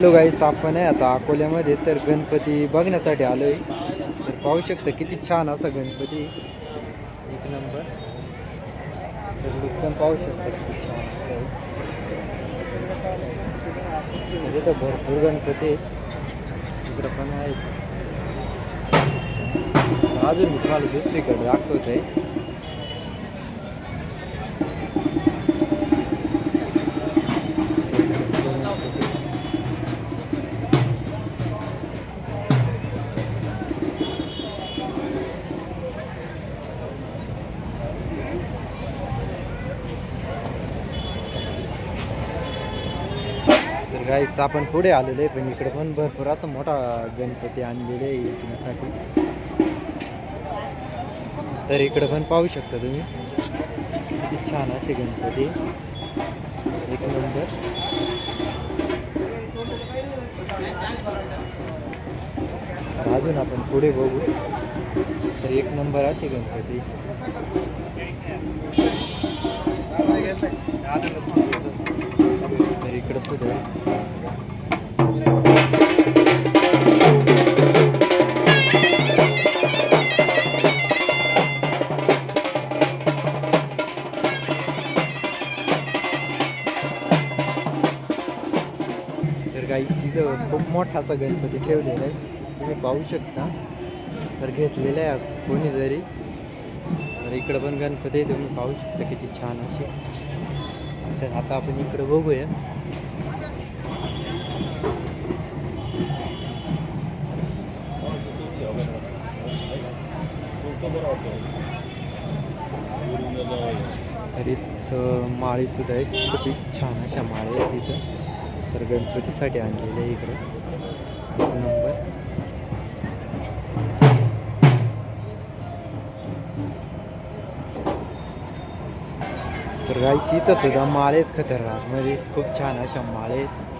Hello गाईस आपण आहे आता अकोल्यामध्ये तर गणपती बघण्यासाठी आलो आहे तर पाहू शकता किती छान असा गणपती. एक नंबर तर पण पाहू शकता किती छान असं म्हणजे तर भरपूर गणपती आहेत. इकडं पण आहेत. अजून मी तुम्हाला दुसरीकडे दाखवत आहे गाईस आपण पुढे आलेलो आहे पण इकडे पण भरपूर असं मोठा गणपती आणलेले आहे विकण्यासाठी तर इकडे पण पाहू शकता तुम्ही. किती छान असे गणपती. एक नंबर. अजून आपण पुढे बघू. तर एक नंबर असे गणपती तर इकडं सुद्धा आहे. तर काही इथं खूप मोठा असा गणपती ठेवलेला आहे. तुम्ही पाहू शकता. तर घेतलेला आहे कोणीतरी. तर इकडं पण गणपती आहे तुम्ही पाहू शकता किती छान असे. तर आता आपण इकडं बघूया. तर इथं माळीसुद्धा आहेत. आहे खूप छान अशा माळी आहेत इथं. तर गणपतीसाठी आणलेले आहे इकडं. एक नंबर. तर गाईस इथं सुद्धा माळे आहेत खतरनाक. म्हणजे खूप छान अशा माळे आहेत.